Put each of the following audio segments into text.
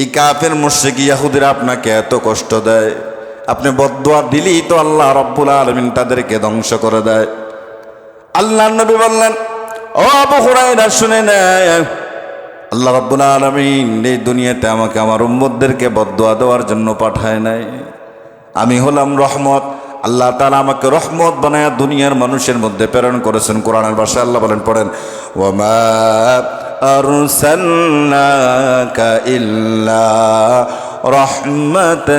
এই কাফের মুশ্রিক ইয়াহুদিরা আপনাকে এত কষ্ট দেয়। আপনি বদুয়া তো আল্লাহ রব্বুল আলমিন তাদেরকে ধ্বংস করে দেয়। আল্লাহ নবী বললেন, ও আবু হুরাইরা শুনে নেয় আল্লাহ রব্বুল আলমিন এই দুনিয়াতে আমাকে আমার উম্মদদেরকে বদুয়া দেওয়ার জন্য পাঠায় নাই। আমি হলাম রহমত। আল্লাহ তালা আমাকে রহমত বানায় দুনিয়ার মানুষের মধ্যে প্রেরণ করেছেন। কোরআনের ভাষায় আল্লাহ বলেন, পড়েন ওমা أرسلناك إلا رحمة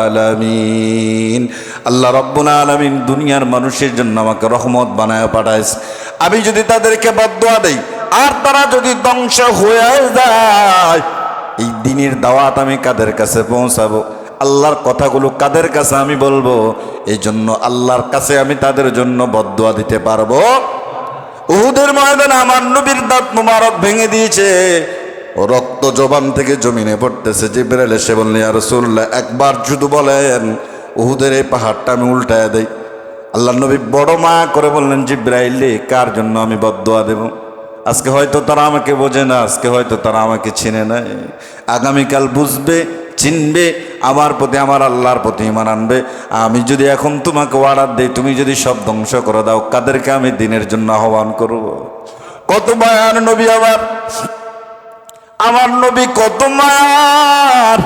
للعالمين আল্লাহ রব্বুল আলমিন দুনিয়ার মানুষের জন্য আমাকে রহমত বানায় পাঠাইছে আমি যদি তাদেরকে বদুয়া দেই আর তারা যদি ধ্বংস হয়ে যায় এই দিনের দাওয়াত আমি কাদের কাছে পৌঁছাবো আল্লাহর কথাগুলো কাদের কাছে আমি বলবো এই জন্য আল্লাহর কাছে আমি তাদের জন্য বদুয়া দিতে পারবো উহুদের ময়দানে আমার নবীর দাঁত মুবারক ভেঙে দিয়েছে। রক্ত জবান থেকে জমিনে পড়তেছে। জিব্রাইল এসে বললেন আর রসুল্লাহ একবার শুধু বলেন, উহুদের এই পাহাড়টা আমি উল্টায় দেই। আল্লাহ নবী বড় মা করে বললেন, জিব্রাইলে কার জন্য আমি বদোয়া দেব? আজকে হয়তো তারা আমাকে বোঝে না, আজকে হয়তো তারা আমাকে চিনে নাই আগামীকাল বুঝবে, চিনবে, আমার প্রতি, আমার আল্লাহর প্রতি ইমান আনবে। আমি যদি এখন তোমাকে অর্ডার দিই, তুমি যদি সব ধ্বংস করে দাও, কাদেরকে আমি দিনের জন্য আহ্বান করব? কত মায়ার নবী আমার। আমার নবী কত মায়ার।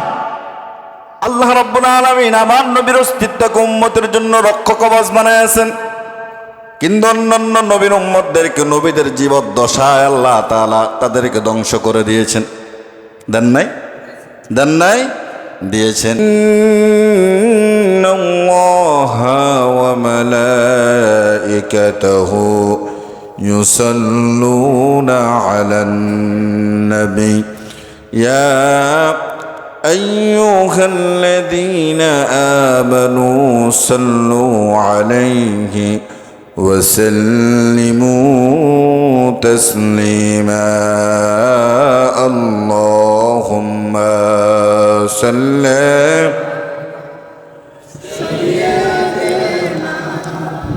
আল্লাহ রব্বুল আলামিন আমার নবীর অস্তিত্বকে উম্মতের জন্য রক্ষক কবচ বানাইছেন কিন্তু অন্যান্য নবীর উম্মতদেরকে নবীদের জীবদ্দশায় আল্লাহ তাআলা তাদেরকে ধ্বংস করে দিয়েছেন দেন নাই দেন নাই দিয়েছেন يصلون على النبي يا أيها الذين آمنوا صلوا عليه وسلموا تسليما. اللهم صل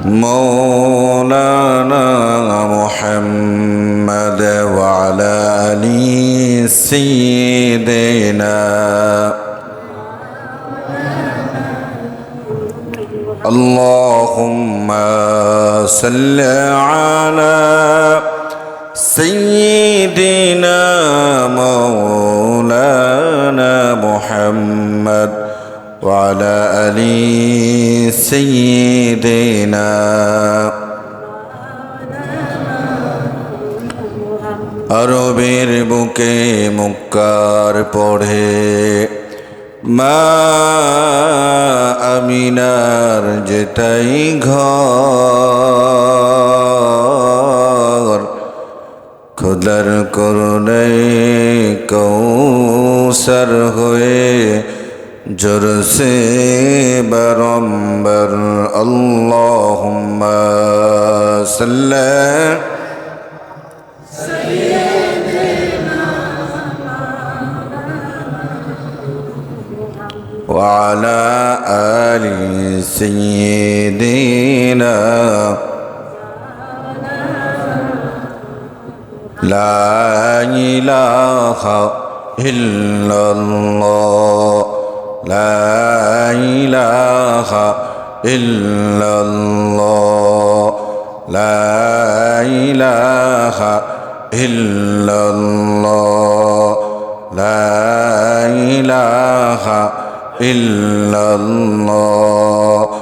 مولانا محمد وعلى آل سيدنا اللهم صل على سيدنا لا إله إلا الله لا إله إلا الله لا إله إلا الله لا إله إلا الله.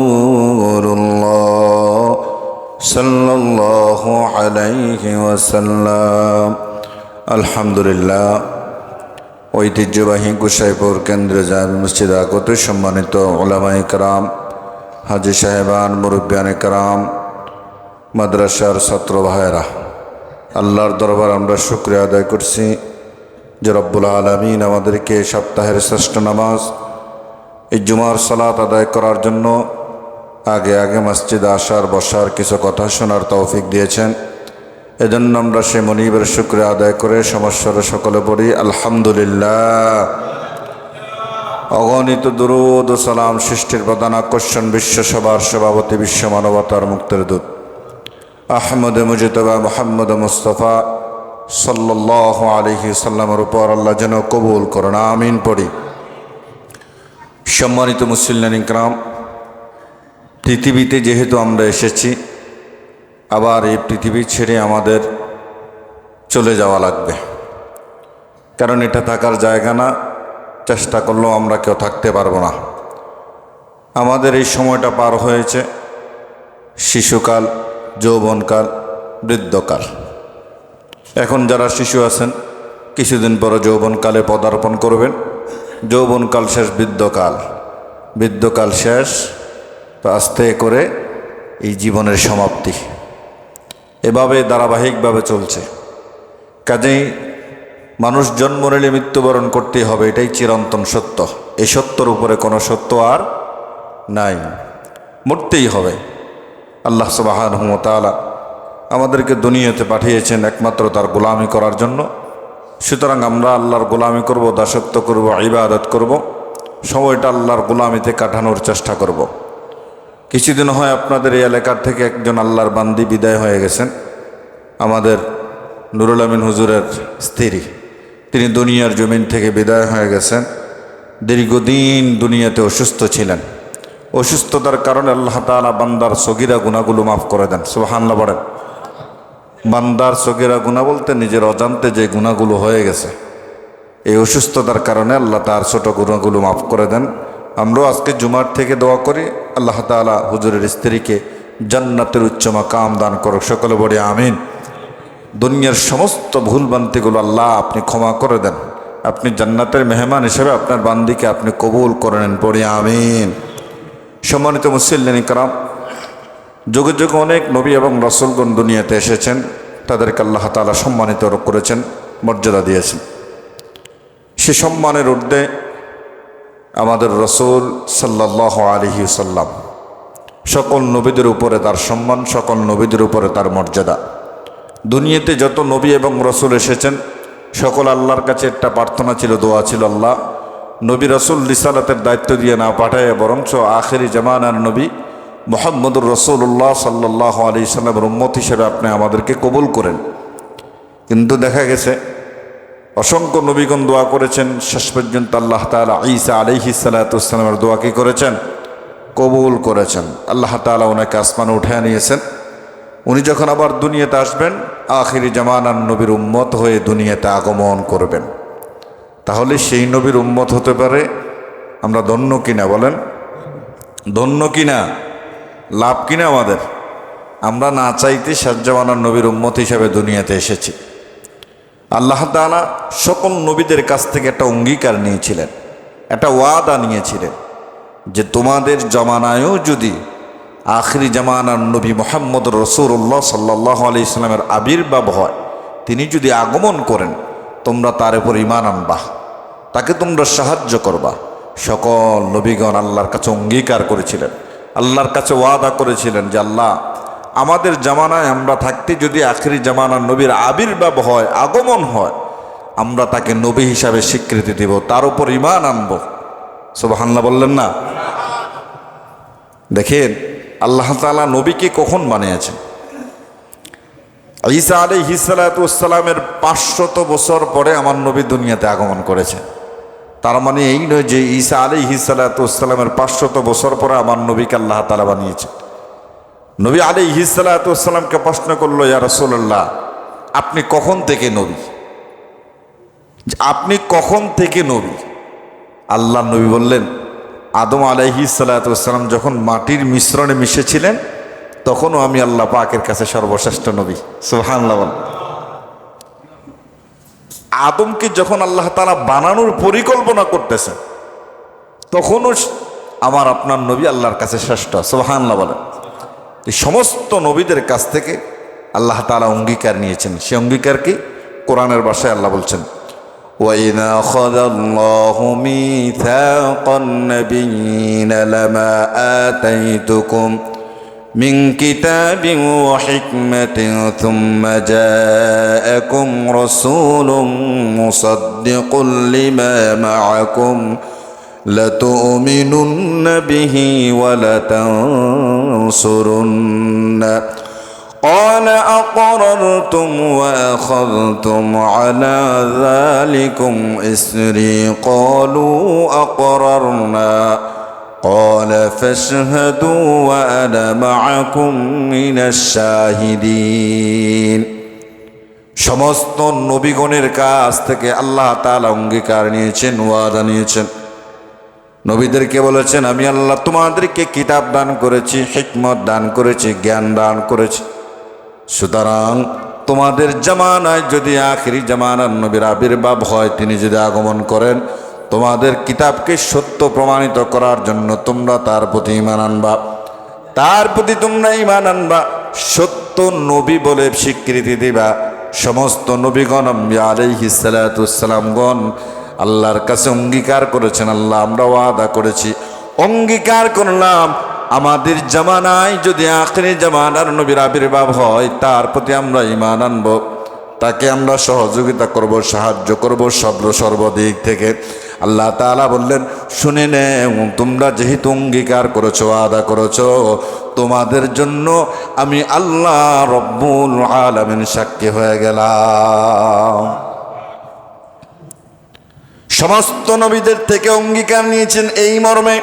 عليه وسلم الحمد لله ঐতিহ্যবাহী গুসাইপুর কেন্দ্রে জামি মসজিদ আগত সম্মানিত ওলামাই কারাম হাজি সাহেবান মুরব্বিয়ান কারাম মাদ্রাসার ছাত্র ভাইয়েরা আল্লাহর দরবার আমরা শুক্রিয়া আদায় করছি যে রব্বুল আলমিন আমাদেরকে সপ্তাহের শ্রেষ্ঠ নামাজ এই জুমার সালাত আদায় করার জন্য আগে আগে মসজিদে আসার বসার কিছু কথা শোনার তৌফিক দিয়েছেন এজন্য আমরা সে মনিবের শুক্রিয়া আদায় করে সমস্যার সকলে পড়ি, আলহামদুলিল্লাহ। অগণিত দুরুদ সালাম সৃষ্টির প্রধান আকর্ষণ বিশ্বসভার সভাপতি বিশ্ব মানবতার মুক্তের দূত। আহমদ মুজিতবা মোহাম্মদ মুস্তফা সাল্লাহ আলহি সাল্লামের উপর আল্লাহ যেন কবুল করেন, আমিন পড়ি। সম্মানিত মুসলিম ইকরাম, পৃথিবীতে যেহেতু আমরা এসেছি আবার এই পৃথিবী ছেড়ে আমাদের চলে যাওয়া লাগবে। কারণ এটা থাকার জায়গা না, চেষ্টা করলেও আমরা কেউ থাকতে পারব না। আমাদের এই সময়টা পার হয়েছে শিশুকাল, যৌবনকাল, বৃদ্ধকাল। এখন যারা শিশু আছেন, কিছুদিন পরে যৌবনকালে পদার্পণ করবেন। যৌবনকাল শেষ, বৃদ্ধকাল। বৃদ্ধকাল শেষ, তো আস্তে করে এই জীবনের সমাপ্তি। এভাবে ধারাবাহিকভাবে চলছে। কাজেই মানুষ জন্ম নিলে মৃত্যুবরণ করতেই হবে, এটাই চিরন্তন সত্য। এই সত্যর উপরে কোনো সত্য আর নাই। মরতেই হবে। আল্লাহ সবাহান হুমতালা আমাদেরকে দুনিয়াতে পাঠিয়েছেন একমাত্র তার গোলামি করার জন্য। সুতরাং আমরা আল্লাহর গোলামি করব, দাসত্ব করব, ইবাদত করব, সময়টা আল্লাহর গোলামিতে কাটানোর চেষ্টা করব। কিছুদিন হয় আপনাদের এই এলাকার থেকে একজন আল্লাহর বান্দি বিদায় হয়ে গেছেন। আমাদের নুরুল আমিন হুজুরের স্ত্রী। তিনি দুনিয়ার জমিন থেকে বিদায় হয়ে গেছেন। দীর্ঘদিন দুনিয়াতে অসুস্থ ছিলেন। অসুস্থতার কারণে আল্লাহ তালা বান্দার সগিরা গুণাগুলো মাফ করে দেন। সুবাহান্লা বলেন। বান্দার সগিরা গুণা বলতে নিজের অজান্তে যে গুণাগুলো হয়ে গেছে, এই অসুস্থতার কারণে আল্লাহ তার ছোট গুণাগুলো মাফ করে দেন। আমরাও আজকে জুমার থেকে দোয়া করি। আল্লাহ তালা হুজুরের স্ত্রীকে জান্নাতের উচ্চমা কাম দান করুক। সকলে বলি আমিন। দুনিয়ার সমস্ত ভুল বান্তিগুলো আল্লাহ আপনি ক্ষমা করে দেন। আপনি জান্নাতের মেহমান হিসেবে আপনার বান্দিকে আপনি কবুল করে নেন। পড়ি আমিন। সম্মানিত মুসল্লিন কারাম, যুগে যুগে অনেক নবী এবং রসুলগণ দুনিয়াতে এসেছেন। তাদেরকে আল্লাহ তালা সম্মানিত করেছেন, মর্যাদা দিয়েছেন। সে সম্মানের ঊর্ধ্বে আমাদের রসুল সাল্লাহ আলহি সাল্লাম। সকল নবীদের উপরে তার সম্মান, সকল নবীদের উপরে তার মর্যাদা। দুনিয়াতে যত নবী এবং রসুল এসেছেন, সকল আল্লাহর কাছে একটা প্রার্থনা ছিল, দোয়া ছিল আল্লাহ, নবী রসুল রিসালাতের দায়িত্ব দিয়ে না পাঠায় বরঞ্চ আখেরি জামানার নবী মোহাম্মদুর রসুল্লাহ সাল্লাহ আলি সাল্লামের উম্মত হিসেবে আপনি আমাদেরকে কবুল করেন। কিন্তু দেখা গেছে অসংখ্য নবীগণ দোয়া করেছেন। শেষ পর্যন্ত আল্লাহ তালা ঈসা আলিহি সাল্লাতামের দোয়া কি করেছেন? কবুল করেছেন। আল্লাহ তালা ওনাকে আসমানে উঠে নিয়েছেন। উনি যখন আবার দুনিয়াতে আসবেন, আখিরি জামানার নবীর উম্মত হয়ে দুনিয়াতে আগমন করবেন। তাহলে সেই নবীর উম্মত হতে পারে, আমরা ধন্য কিনা বলেন? ধন্য কিনা? লাভ কিনা আমাদের? আমরা না চাইতে শেষ জামানার নবীর উম্মত হিসাবে দুনিয়াতে এসেছি। আল্লাহ তালা সকল নবীদের কাছ থেকে একটা অঙ্গীকার নিয়েছিলেন, একটা ওয়াদা নিয়েছিলেন যে তোমাদের জমানায়ও যদি আখরি জামানার নবী মোহাম্মদ রসুল্লাহ সাল্লাহ আলি ইসলামের আবির্ভাব হয়, তিনি যদি আগমন করেন, তোমরা তার উপর ইমান আনবা, তাকে তোমরা সাহায্য করবা। সকল নবীগণ আল্লাহর কাছে অঙ্গীকার করেছিলেন, আল্লাহর কাছে ওয়াদা করেছিলেন যে আল্লাহ আমাদের জামানায় আমরা থাকতে যদি আখরি জামানার নবীর আবির্ভাব হয়, আগমন হয়, আমরা তাকে নবী হিসাবে স্বীকৃতি দেব, তার উপর ইমান আনব। সুবাহান্লা বললেন না? দেখেন, আল্লাহ তালা নবীকে কখন বানিয়েছেন? ঈসা আলী হিসালাতামের পাঁচশত বছর পরে আমার নবী দুনিয়াতে আগমন করেছে তার মানে এই নয় যে ঈসা আলী হিসালাতামের পাঁচশত বছর পরে আমার নবীকে আল্লাহ তালা বানিয়েছে নবী আলী হিসালাতামকে প্রশ্ন করল, ইয়া রসোল্লাহ আপনি কখন থেকে নবী? আপনি কখন থেকে নবী? আল্লাহ নবী বললেন, আদম আলাইহি সালাতাম যখন মাটির মিশ্রণে মিশেছিলেন, তখনও আমি আল্লাহ পাকের কাছে সর্বশ্রেষ্ঠ নবী। সুহান্লাহ আদমকে যখন আল্লাহ তালা বানানোর পরিকল্পনা করতেছেন, তখনও আমার আপনার নবী আল্লাহর কাছে শ্রেষ্ঠ। সোহান্লা বলেন। সমস্ত নবীদের কাছ থেকে আল্লাহ তালা অঙ্গীকার নিয়েছেন সে অঙ্গীকার কি কোরআনের বাসায় আল্লাহ বলছেন وإذا أخذ الله ميثاق النبيين لما آتيتكم من كتاب وحكمة ثم جاءكم رسول مصدق لما معكم لتؤمنن به ولتنصرن قال أقررتم وأخذتم على ذلكم إسري قالوا أقررنا قال فاشهدوا وأنا معكم من الشاهدين সমস্ত নবীগণের কাছ থেকে আল্লাহ তাআলা অঙ্গীকার নিয়েছেন ওয়াদা নিয়েছেন নবীদেরকে বলেছেন, আমি আল্লাহ তোমাদেরকে কিতাব দান করেছি, হিকমত দান করেছি, জ্ঞান দান করেছি। সুতরাং তোমাদের জামানায় যদি আখিরি জামানার নবীর আবির্ভাব হয়, তিনি যদি আগমন করেন, তোমাদের কিতাবকে সত্য প্রমাণিত করার জন্য তোমরা তার প্রতি ইমান আনবা। তার প্রতি তোমরা ইমান আনবা। সত্য নবী বলে স্বীকৃতি দিবা। সমস্ত নবীগণ আলাইহিসালাতুসালামগণ আল্লাহর কাছে অঙ্গীকার করেছেন, আল্লাহ, আমরা ওয়াদা করেছি। অঙ্গীকার করলাম, আমাদের জামানায় যদি আখরি জামানার নবীর আবির্ভাব হয়, তার প্রতি আমরা ইমান আনব। তাকে আমরা সহযোগিতা করব, সাহায্য করব সর্ব সর্বদিক থেকে। আল্লাহ তাআলা বললেন, শুনে নে তোমরা যেহেতু অঙ্গীকার করেছ আদা করেছ, তোমাদের জন্য আমি আল্লাহ রব্বুল আলমিন সাক্ষী হয়ে গেলাম। সমস্ত নবীদের থেকে অঙ্গীকার নিয়েছেন এই মর্মে।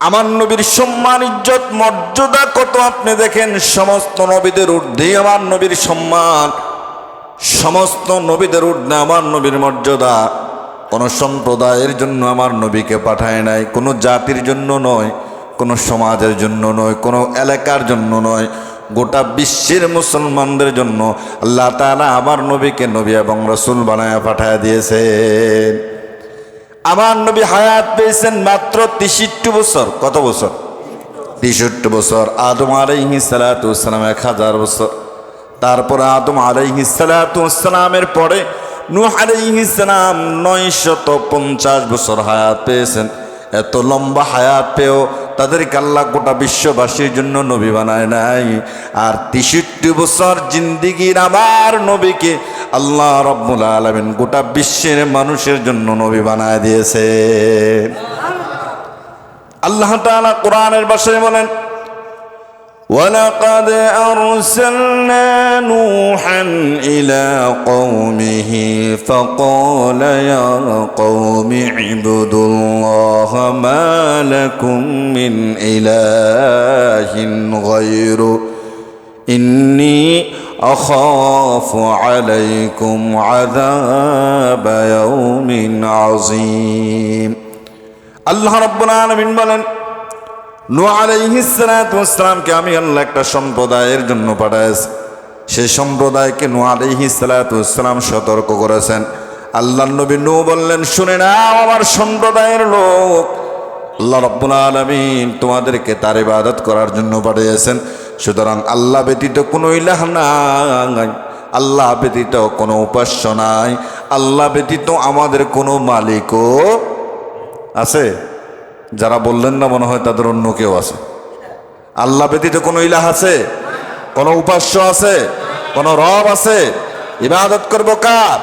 আমার নবীর সম্মান, ইজ্জত, মর্যাদা কত আপনি দেখেন? সমস্ত নবীদের ঊর্ধ্বে আমার নবীর সম্মান, সমস্ত নবীদের ঊর্ধ্বে আমার নবীর মর্যাদা। কোনো সম্প্রদায়ের জন্য আমার নবীকে পাঠায় নাই, কোনো জাতির জন্য নয়, কোনো সমাজের জন্য নয়, কোনো এলাকার জন্য নয়। গোটা বিশ্বের মুসলমানদের জন্য আল্লাহ তাআলা আমার নবীকে নবী এবং রসুল বানায় পাঠায় দিয়েছেন। আমার নবী হায়াত পেয়েছেন মাত্র তেষট্টি বছর। কত বছর? তেষট্টি বছর। আদম আলাইহি সালাতাম এক হাজার বছর। তারপরে আদম আলাইহি সালাতামের পরে নূহ আলাইহি সালাম নয়শত পঞ্চাশ বছর হায়াত পেয়েছেন। এত লম্বা হায়াত পেয়েও তাদেরকে আল্লাহ গোটা বিশ্ববাসীর জন্য নবী বানায় নাই। আর তেষট্টি বছর জিন্দিগির আবার নবীকে আল্লাহ রব্বুল আলমিন গোটা বিশ্বের মানুষের জন্য নবী বানায় দিয়েছে। আল্লাহ তালা কোরআনের বাসায় বলেন ولقد أرسلنا نوحا إلى قومه فقال يا قوم اعبدوا الله ما لكم من إله غيره إني أخاف عليكم عذاب يوم عظيم. الله رب العالمين بلن নু আলাইহিসালামকে আমি আল্লাহ একটা সম্প্রদায়ের জন্য পাঠাইছি সেই সম্প্রদায়কে নু আলাইহিসালাম সতর্ক করেছেন। আল্লাহ নবী নু বললেন, শুনে না আমার সম্প্রদায়ের লোক। আল্লাহ রব্বুল আলমিন তোমাদেরকে তার ইবাদত করার জন্য পাঠিয়েছেন। সুতরাং আল্লাহ ব্যতীত কোনো ইলাহ নাই। আল্লাহ ব্যতীত কোনো উপাস্য নাই। আল্লাহ ব্যতীত আমাদের কোনো মালিকও আছে। যারা বললেন না মনে হয় তাদের অন্য কেউ আছে। আল্লাহ ব্যতীত কোনো ইলাহ আছে? কোনো উপাস্য আছে? কোনো রব আছে? ইবাদত করব কার?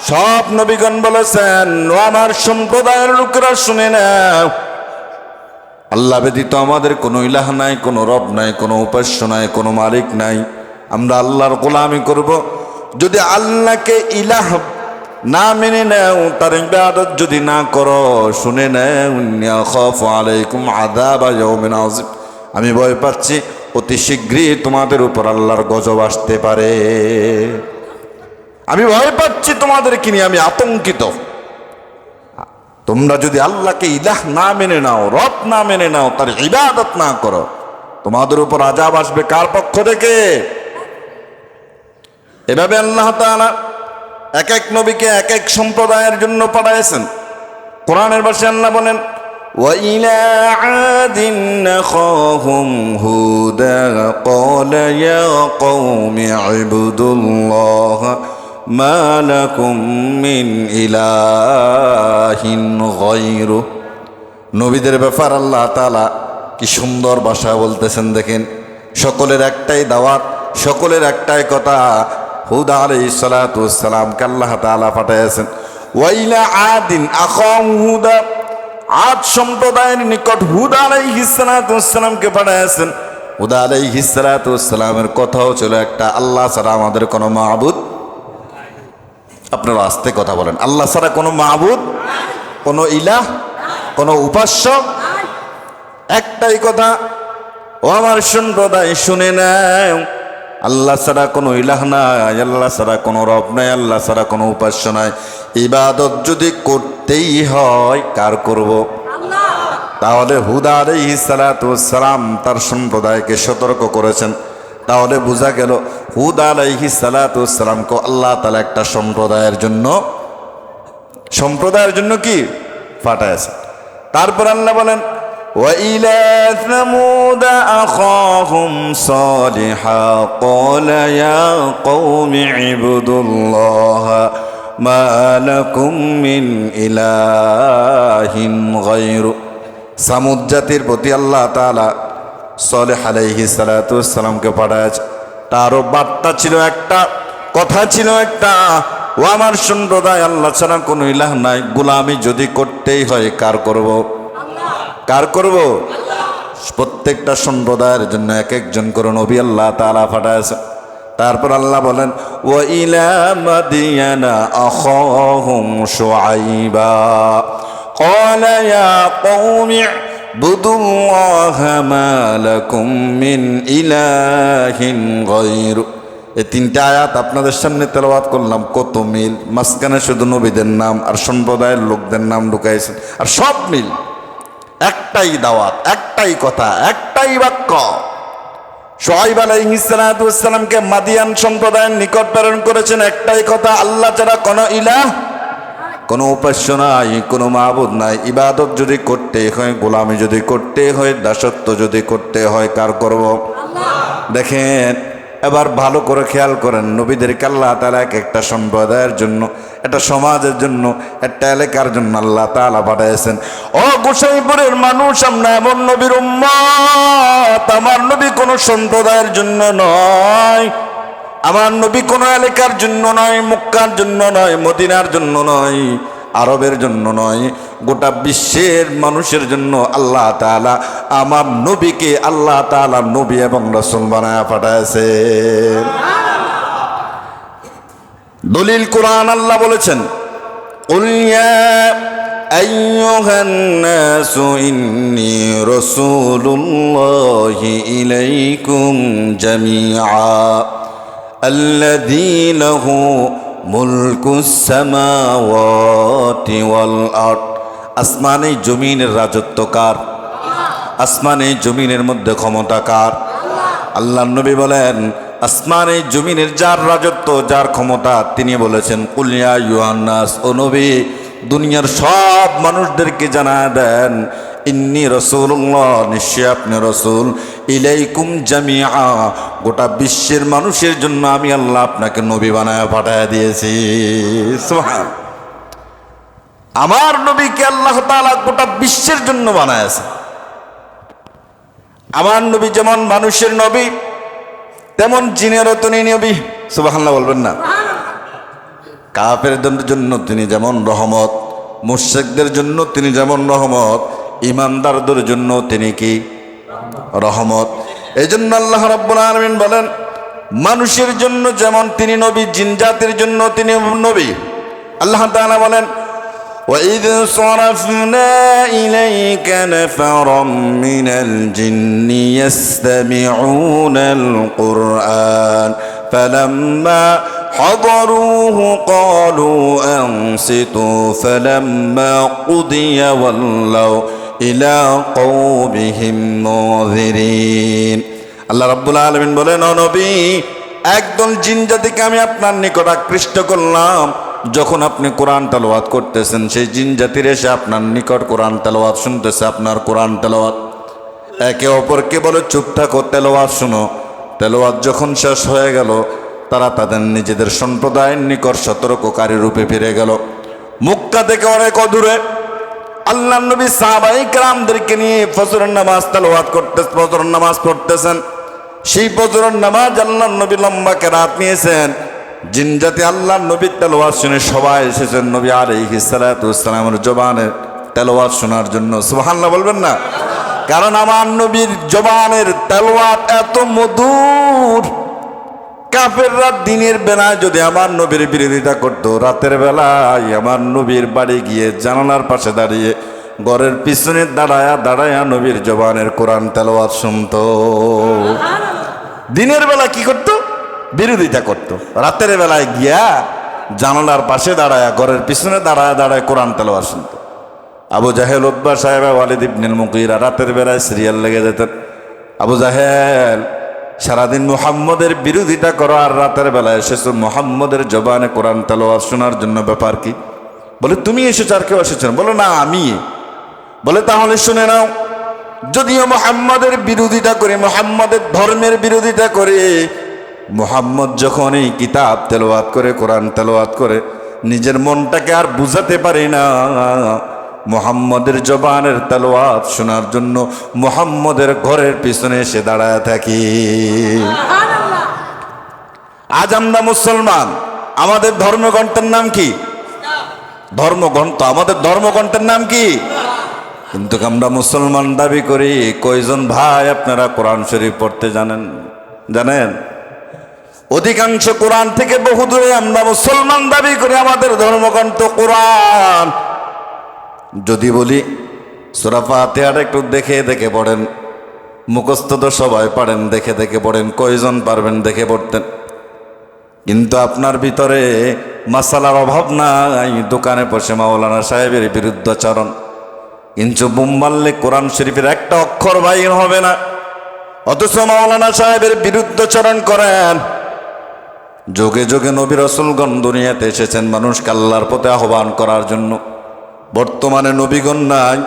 সব নবীগণ বলেছেন আমার সম্প্রদায়ের লোকেরা শুনে নাও। আল্লাহ ব্যতীত আমাদের কোনো ইলাহ নাই, কোনো রব নাই, কোনো উপাস্য নাই, কোনো মালিক নাই। আমরা আল্লাহর গোলামি করব। যদি আল্লাহকে ইলাহ না মেনে নেও, তার ইবাদত যদি না করো, শুনে নেও খফ আলাইকুম আদাব ইয়াউমিন আযীম। আমি ভয় পাচ্ছি, অতি শীঘ্রই তোমাদের উপর আল্লাহর গজব আসতে পারে। আমি ভয় পাচ্ছি তোমাদেরকে নিয়ে, আমি আতঙ্কিত। তোমরা যদি আল্লাহকে ইলাহ না মেনে নাও, রব না মেনে নাও, তার ইবাদত না করো, তোমাদের উপর আজাব আসবে কার পক্ষ থেকে? এভাবে আল্লাহ তাআলা এক এক নবীকে এক এক সম্প্রদায়ের জন্য পাঠাইছেন কোরআনের ভাষায় আল্লাহ বলেন وإلى عاد نخاهم هودا قال يا قوم اعبدوا الله ما لكم من إله غيره নবীদের ব্যাপার আল্লাহ তাআলা কি সুন্দর ভাষা বলতেছেন দেখেন সকলের একটাই দাওয়াত সকলের একটাই কথা হুদা ওয়াইলা আদিন হুদা, আদ সম্প্রদায়ের নিকট হুদা হুদা কথাও ছিল একটা, আল্লাহ ছাড়া আমাদের কোনো মাহবুদ আপনারা আস্তে কথা বলেন, আল্লাহ ছাড়া কোনো মাহবুদ কোনো ইলাহ, কোনো উপাস্য? একটাই কথা, ও আমার সম্প্রদায় শুনে নেয় আল্লাহ ছাড়া কোনো ইলাহ নাই, আল্লাহ ছাড়া কোনো রব নাই, আল্লাহ ছাড়া কোনো উপাস্য নাই। ইবাদত যদি করতেই হয়, কার করব? তাহলে হুদা আলাইহি সালাম তার সম্প্রদায়কে সতর্ক করেছেন। তাহলে বোঝা গেল হুদা আলাইহি সালাতামকে আল্লাহ তালা একটা সম্প্রদায়ের জন্য সম্প্রদায়ের জন্য কি? ফাটাইছে তারপর আল্লাহ বলেন وإلى ثمود أخاهم صالحا قال يا قوم اعبدوا الله ما لكم من إله غيره সামুদ জাতির প্রতি আল্লাহ তাআলা সলেহ আলাইহি সালাতামকে পাঠায় তারও বার্তা ছিল একটা কথা ছিল একটা ও আমার সম্প্রদায় আল্লাহ ছাড়া কোনো ইলাহ নাই গুলামি যদি করতেই হয় কার করব কার করব প্রত্যেকটা সম্প্রদায়ের জন্য এক একজন করে নবী আল্লাহ তাআলা পাঠায়ছে তারপর আল্লাহ বলেন ও ইলা মাদিয়ানা আখাহুম শুআইবা قال يا قوم اعبدوا الله ما لكم من إله غيره এই তিনটা আয়াত আপনাদের সামনে তেলাওয়াত করলাম কত মিল মাঝখানে শুধু নবীদের নাম আর সম্প্রদায়ের লোকদের নাম ঢুকাইছেন আর সব মিল একটাই দাওয়াত একটাই কথা একটাই বাক্য। সোহাইব আলাইহিসালামকে মাদিয়ান সম্প্রদায়ের নিকট প্রেরণ করেছেন একটাই কথা আল্লাহ ছাড়া কোনো ইলাহ কোনো উপাস্য নাই কোনো মাহবুদ নাই। ইবাদত যদি করতে হয় গোলামি যদি করতে হয় দাসত্ব যদি করতে হয় কার করব? দেখেন এবার ভালো করে খেয়াল করেন, নবীদেরকে আল্লাহ তালা এক একটা সম্প্রদায়ের জন্য, একটা সমাজের জন্য, একটা এলাকার জন্য আল্লাহ তালা পাঠাইছেন। ও গোসাইপুরের মানুষ, আমরা এমন নবীর উম্মত, আমার নবী কোনো সম্প্রদায়ের জন্য নয়, আমার নবী কোনো এলাকার জন্য নয়, মুক্কার জন্য নয়, মদিনার জন্য নয়। আরবের জন্য নয়, গোটা বিশ্বের মানুষের জন্য আল্লাহ তালা আমার নবীকে আল্লাহ তালা নবী এবং রসুল বানায় পাঠাইছে দলিল কোরআন আল্লাহ বলেছেন ইলাইকুম জামিয়া আল্লাহ আসমানে জমিনের রাজত্বকার আসমানে জমিনের মধ্যে ক্ষমতাকার আল্লাহ নবী বলেন, আসমানে জমিনের যার রাজত্ব, যার ক্ষমতা, তিনি বলেছেন কুলিয়া ইউহান্নাস ও নবী, দুনিয়ার সব মানুষদেরকে জানা দেন ইন্নি রসুল্লাহ নিশ্চয় আপনি রসুল। ইলাইকুম জামিয়া গোটা বিশ্বের মানুষের জন্য আমি আল্লাহ আপনাকে নবী বানায় পাঠায় দিয়েছি। আমার নবীকে আল্লাহ তাআলা গোটা বিশ্বের জন্য বানায়ছে। আমার নবী যেমন মানুষের নবী, তেমন জিনেরও তিনি নবী। সুবহানাল্লাহ বলবেন না। কাফেরদের জন্য তিনি যেমন রহমত মুর্শেকদের জন্য তিনি যেমন রহমত ইমানদারদের জন্য তিনি কি রহমত এই জন্য আল্লাহ রব্বুল আলমিন বলেন মানুষের জন্য যেমন তিনি নবী জিনজাতির জন্য তিনি নবী আল্লাহ তাআলা বলেন وإذ صرفنا إليك نفرا من الجن يستمعون القرآن فلما حضروه قالوا أنصتوا فلما قضي ولوا ইলা কৌবিহিম নজিরিন আল্লাহ রাব্বুল আলমিন বলেন নবী, একদল জিনজাতিকে আমি আপনার নিকট আকৃষ্ট করলাম। যখন আপনি কোরআন তালোয়াত করতেছেন, সেই জিন জাতির এসে আপনার নিকট কোরআন তালোয়াত শুনতেছে, আপনার কোরআন তালোয়াত একে অপরকে বলে, চুপ থাকো তেলোয়াত শুনো। তেলোয়াত যখন শেষ হয়ে গেল, তারা তাদের নিজেদের সম্প্রদায়ের নিকট সতর্ককারী রূপে ফিরে গেল। মুক্তা থেকে অনেক অদূরে আল্লাহ নবী সাহাবাই কালামদেরকে নিয়ে ফজরের নামাজ তালাওয়াত করতে ফজরের নামাজ পড়তেছেন। সেই ফজরের নামাজ আল্লাহ নবী লম্বাকে রাত নিয়েছেন। জিনজাতি আল্লাহ নবীর তেলোয়াত শুনে সবাই এসেছেন নবী আলাইহি সালাতামের জবানের তেলোয়াত শোনার জন্য। সুবহানাল্লাহ বলবেন না? কারণ আমার নবীর জবানের তেলোয়াত এত মধুর। কাফেররা দিনের বেলায় যদি আমার নবীর বিরোধিতা করত, রাতের বেলায় আমার নবীর বাড়ি গিয়ে জানালার পাশে দাঁড়িয়ে, ঘরের পিছনে দাঁড়ায়া দাঁড়ায়া নবীর জবানের কোরআন তেলাওয়াত শুনত। দিনের বেলা কি করত? বিরোধিতা করত। রাতের বেলায় গিয়া জানালার পাশে দাঁড়ায়া, ঘরের পিছনে দাঁড়ায় দাঁড়ায় কোরআন তেলাওয়াত শুনত। আবু জাহেল উদ্বা সাহেব, ওয়ালিদ ইবনুল মুকিরা রাতের বেলায় সিরিয়াল লেগে যেতেন। আবু জাহেল সারাদিন মুহাম্মদের বিরোধিতা করো আর রাতের বেলায় এসেছ। মুহাম্মদের জবানে কোরআন তেলাওয়াত শোনার জন্য ব্যাপার কি? বলে, তুমি এসেছ আর কেউ এসেছেন বলো, না, আমি। বলে, তাহলে শুনে নাও, যদিও মোহাম্মদের বিরোধিতা করে, মোহাম্মদের ধর্মের বিরোধিতা করে, মোহাম্মদ যখন এই কিতাব তেলাওয়াত করে, কোরআন তেলাওয়াত করে, নিজের মনটাকে আর বুঝাতে পারি না। মোহাম্মদের জবানের তেলোয়াত শোনার জন্য মোহাম্মদের ঘরের পিছনে এসে দাঁড়ায় থাকি। আজ আমরা মুসলমান আমাদের ধর্মগ্রন্থের নাম কি? ধর্মগ্রন্থ আমাদের ধর্মগ্রন্থের নাম কি? কিন্তু আমরা মুসলমান দাবি করি কয়জন ভাই আপনারা কোরআন শরীফ পড়তে জানেন? জানেন? অধিকাংশ কোরআন থেকে বহু দূরে আমরা মুসলমান দাবি করি আমাদের ধর্মগ্রন্থ কোরআন। যদি বলি সুরাফা তেয়ার একটু দেখে দেখে পড়েন। মুখস্থ তো সবাই পারেন, দেখে দেখে পড়েন, কয়জন পারবেন দেখে পড়তেন। কিন্তু আপনার ভিতরে মাসালার অভাব নাই, দোকানে বসে মাওলানা সাহেবের বিরুদ্ধাচরণ কিন্তু বুম মারলে কোরআন শরীফের একটা অক্ষর বাইর হবে না। অথচ মাওলানা সাহেবের বিরুদ্ধাচরণ করেন। যোগে যোগে নবী রসুলগণ দুনিয়াতে এসেছেন মানুষকে আল্লাহর পথে আহ্বান করার জন্য। বর্তমানে নবীগণ নাই,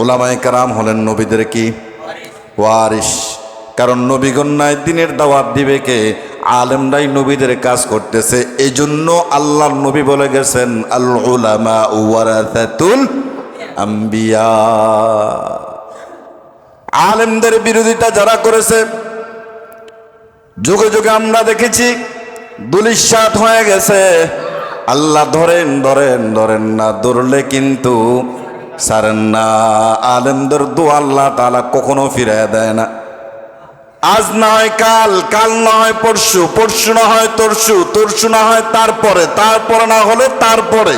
ওলামায় কারাম হলেন নবীদের কি? ওয়ারিস কারণ নবীগণ নাই, দিনের দাওয়াত দিবে কে? আলেমরাই নবীদের কাজ করতেছে। এই জন্য আল্লাহর নবী বলে গেছেন আম্বিয়া। আলেমদের বিরোধিতা যারা করেছে, যুগে যুগে আমরা দেখেছি দুলিশ্বাত হয়ে গেছে। আল্লাহ ধরেন ধরেন ধরেন না, ধরলে কিন্তু সারেন না। আলেমদের দু আল্লাহ তালা কখনো ফিরাই দেয় না। আজ না হয় কাল কাল না হয় পরশু পরশু না হয় তরশু তরশু না হয় তারপরে তারপরে না হলে তারপরে।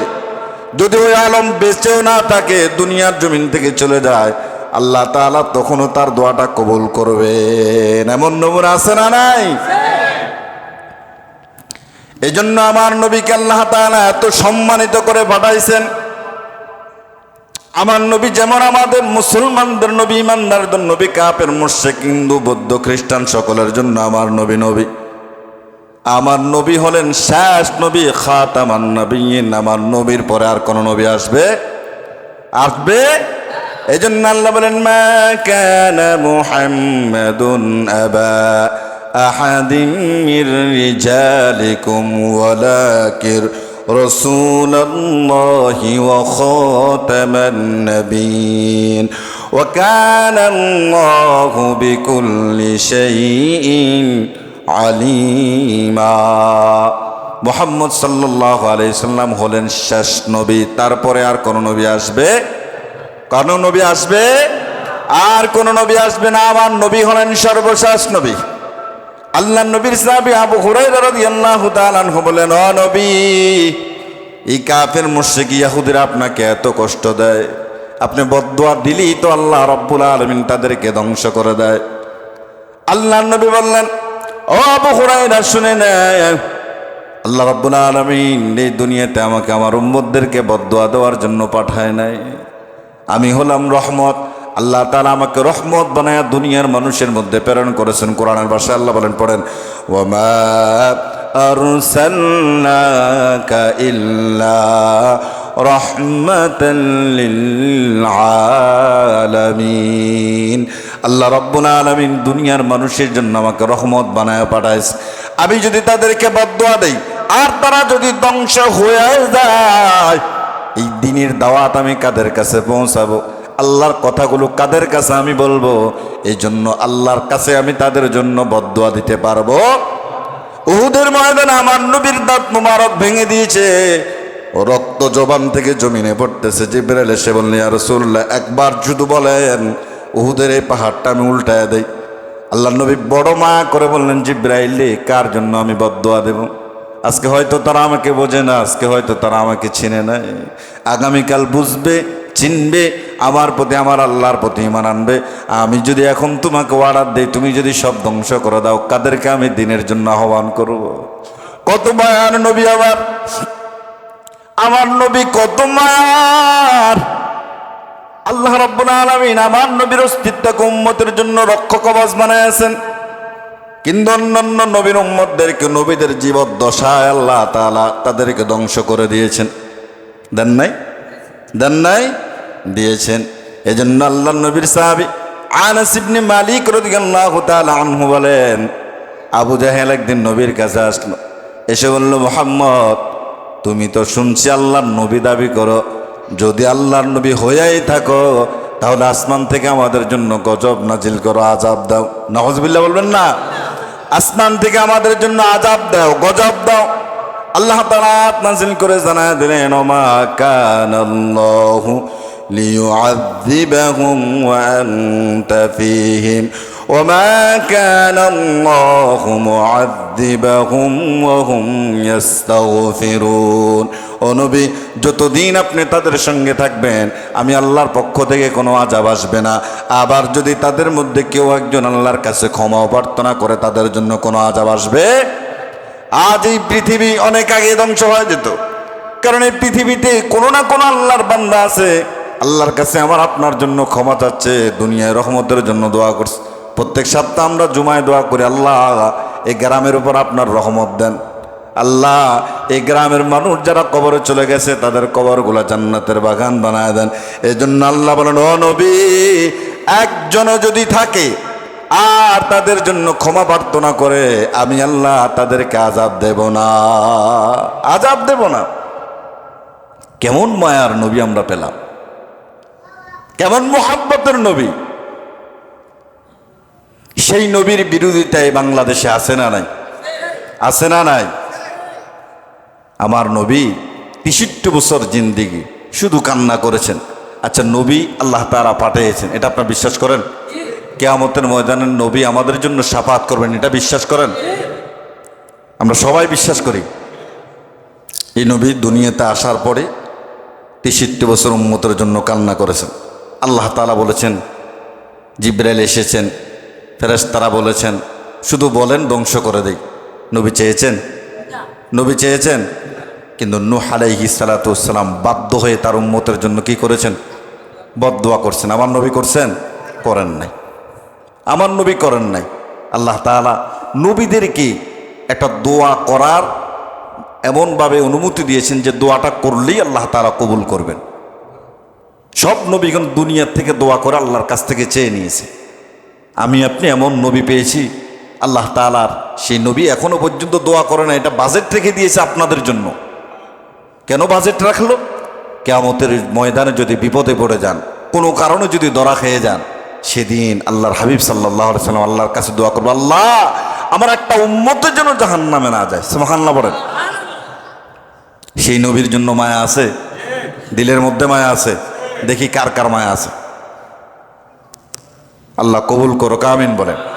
যদি ওই আলম বেঁচেও না থাকে, দুনিয়ার জমিন থেকে চলে যায়, আল্লাহ তাআলা তখনও তার দোয়াটা কবুল করবেন। এমন নমুনা আছে না নাই? এই জন্য আমার নবীকে আল্লাহ তাআলা এত সম্মানিত করে পাঠাইছেন। আমার নবী যেমন আমাদের মুসলমানদের নবী, ইমানদারদের নবী কাপের মুর্শেক হিন্দু, বৌদ্ধ, খ্রিস্টান সকলের জন্য আমার নবী নবী। আমার নবী হলেন শেষ নবী, খাতামান নবীন আমার নবীর পরে আর কোন নবী আসবে? আসবে? এই জন্য আল্লাহ বলেন, মা কানা মুহাম্মাদুন আবা। আহাদিন মির রিজালিকুম ওয়ালাকির رسول الله وخاتم النبيين وكان الله بكل شيء عليما মোহাম্মদ সাল্লাহ আলাইসাল্লাম হলেন শেষ নবী তারপরে আর কোন নবী আসবে কোন নবী আসবে আর কোন নবী আসবে না আমার নবী হলেন সর্বশেষ নবী আল্লাহ নবীর সাহাবী আবু তাআলা আনহু বলেন, ও নবী, এই কাফের মুশরিক ইহুদিরা আপনাকে এত কষ্ট দেয়। আপনি বদদুয়া দিলেই তো আল্লাহ রব্বুল আলামিন তাদেরকে ধ্বংস করে দেয়। আল্লাহ নবী বললেন, ও আবু হুরায়রা, শুনে নেয় আল্লাহ রব্বুল আলামিন এই দুনিয়াতে আমাকে আমার উম্মতদেরকে বদদুয়া দেওয়ার জন্য পাঠায় নাই। আমি হলাম রহমত। আল্লাহ তালা আমাকে রহমত বানায় দুনিয়ার মানুষের মধ্যে প্রেরণ করেছেন কোরআনের ভাষায়। আল্লাহ বলেন, পড়েন, ওমা রহমাতাল লিল আল্লাহ রব্বুল আলমিন দুনিয়ার মানুষের জন্য আমাকে রহমত বানায় পাঠাইছে আমি যদি তাদেরকে বদোয়া দেই, আর তারা যদি ধ্বংস হয়ে যায়, এই দিনের দাওয়াত আমি কাদের কাছে পৌঁছাবো? আল্লাহর কথাগুলো কাদের কাছে আমি বলব? এই জন্য আল্লাহর কাছে আমি তাদের জন্য বদোয়া দিতে পারব। উহুদের ময়দানে আমার নবীর দাঁত মুবারক ভেঙে দিয়েছে। রক্ত জবান থেকে জমিনে পড়তেছে। জিব্রাইল এসে বললেন, ইয়া রাসূলুল্লাহ, একবার শুধু বলেন, উহুদের এই পাহাড়টা আমি উল্টায় দেই। আল্লাহ নবী বড় মা করে বললেন, জিব্রাইলে, কার জন্য আমি বদদোয়া দেব? আজকে হয়তো তারা আমাকে বোঝে না, আজকে হয়তো তারা আমাকে চিনে না। আগামীকাল বুঝবে চিনবে, আমার প্রতি, আমার আল্লাহর প্রতি ইমান আনবে। আমি যদি এখন তোমাকে অর্ডার দিই, তুমি যদি সব ধ্বংস করে দাও, কাদেরকে আমি দিনের জন্য আহ্বান করব? কত মায়ার নবী আমার। আমার নবী কত মায়ার। আল্লাহ রব্বুল আমার নবীর অস্তিত্বকে উম্মতের জন্য রক্ষক কবচ বানাইছেন কিন্তু অন্যান্য নবীর উম্মতদেরকে নবীদের জীবদ্দশায় আল্লাহ তাআলা তাদেরকে ধ্বংস করে দিয়েছেন। দেন নাই? দেন নাই দিয়েছেন। এজন্য আল্লাহ নবীর সাহাবী আনাস ইবনে মালিক রাদিয়াল্লাহু আনহু বলেন, আবু জাহেল একদিন নবীর কাছে আসলো। এসে বলল, মোহাম্মদ, তুমি তো শুনছি আল্লাহর নবী দাবি করো। যদি আল্লাহর নবী হয়েই থাকো, তাহলে আসমান থেকে আমাদের জন্য গজব নাজিল করো আজাব দাও। নওয়াজবিল্লাহ বলবেন না? আসমান থেকে আমাদের জন্য আজাব দাও, গজব দাও। আল্লাহ তালাত নাজিল করে জানা দিলেন, ওমা কানাল্লাহু লিয়ুআযিবাহুম ওয়া ওমা কানাল্লাহু মুআযিবাহুম হুম ফিরুন ও নবী, যতদিন আপনি তাদের সঙ্গে থাকবেন, আমি আল্লাহর পক্ষ থেকে কোনো আজাব আসবে না। আবার যদি তাদের মধ্যে কেউ একজন আল্লাহর কাছে ক্ষমা প্রার্থনা করে, তাদের জন্য কোনো আজাব আসবে আজ এই পৃথিবী অনেক আগে ধ্বংস হয়ে যেত। কারণ এই পৃথিবীতে কোনো না কোনো আল্লাহর বান্দা আছে। আল্লাহর কাছে আমার আপনার জন্য ক্ষমা চাচ্ছে, দুনিয়ায় রহমতের জন্য দোয়া করছে। প্রত্যেক সপ্তাহ আমরা জুমায় দোয়া করি, আল্লাহ, এই গ্রামের উপর আপনার রহমত দেন। আল্লাহ, এই গ্রামের মানুষ যারা কবরে চলে গেছে, তাদের কবরগুলো জান্নাতের বাগান বানায় দেন। এই জন্য আল্লাহ বলেন, ও নবী, একজনও যদি থাকে আর তাদের জন্য ক্ষমা প্রার্থনা করে আমি আল্লাহ তাদেরকে আজাব দেব না। আজাব দেব না। কেমন মায়ার নবী আমরা পেলাম। কেমন মোহাব্বতের নবী। সেই নবীর বিরোধিতায় বাংলাদেশে আছে না নাই? আছে না নাই? আমার নবী তেষট্টি বছর জিন্দিগি শুধু কান্না করেছেন। আচ্ছা নবী আল্লাহ তারা পাঠিয়েছেন, এটা আপনার বিশ্বাস করেন? কেয়ামতের ময়দানের নবী আমাদের জন্য সাফাত করবেন, এটা বিশ্বাস করেন? আমরা সবাই বিশ্বাস করি। এই নবী দুনিয়াতে আসার পরে তেষট্টি বছর উন্মতের জন্য কান্না করেছেন। আল্লাহ তালা বলেছেন, জিব্রাইল এসেছেন, ফেরেশতারা বলেছেন, শুধু বলেন ধ্বংস করে দেই। নবী চেয়েছেন? নবী চেয়েছেন? কিন্তু নূহ আলাইহি বাধ্য হয়ে তার উম্মতের জন্য কি করেছেন? বদদোয়া করছেন। আমার নবী করছেন? করেন নাই। আমার নবী করেন নাই। আল্লাহ তাআলা নবীদেরকে একটা দোয়া করার এমনভাবে অনুমতি দিয়েছেন যে দোয়াটা করলেই আল্লাহ তাআলা কবুল করবেন। সব নবীগণ দুনিয়ার থেকে দোয়া করে আল্লাহর কাছ থেকে চেয়ে নিয়েছে। আমি, আপনি এমন নবী পেয়েছি, আল্লাহ তালার সেই নবী এখনও পর্যন্ত দোয়া করে না এটা বাজেট রেখে দিয়েছে আপনাদের জন্য। কেন বাজেট রাখল? কেয়ামতের ময়দানে যদি বিপদে পড়ে যান, কোনো কারণে যদি দরা খেয়ে যান সেদিন আল্লাহর হাবিব সাল্লাহ সাল্লাম আল্লাহর কাছে দোয়া করব, আল্লাহ, আমার একটা উম্মতের জন্য জাহান নামে না যায়। সুমাহান্না বলেন। সেই নবীর জন্য মায়া আছে? দিলের মধ্যে মায়া আছে? দেখি কার কার মায়া আছে। আল্লাহ কবুল করো কামিন বলেন।